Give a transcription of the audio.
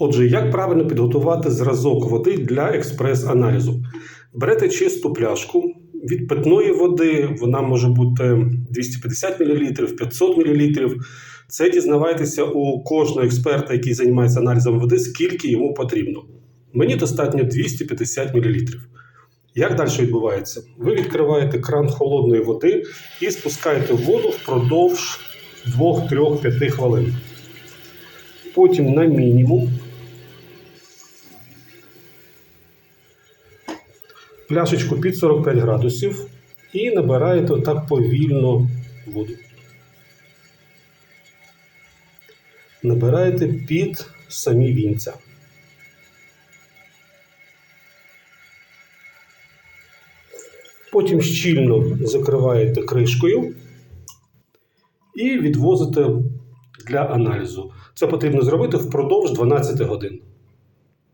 Отже, як правильно підготувати зразок води для експрес-аналізу? Берете чисту пляшку від питної води, вона може бути 250 мл, 500 мл. Це дізнавайтеся у кожного експерта, який займається аналізом води, скільки йому потрібно. Мені достатньо 250 мл. Як далі відбувається? Ви відкриваєте кран холодної води і спускаєте воду впродовж 2-3-5 хвилин. Потім на мінімум пляшечку під 45 градусів і набираєте так повільно воду. Набираєте під самі вінця. Потім щільно закриваєте кришкою і відвозите для аналізу. Це потрібно зробити впродовж 12 годин.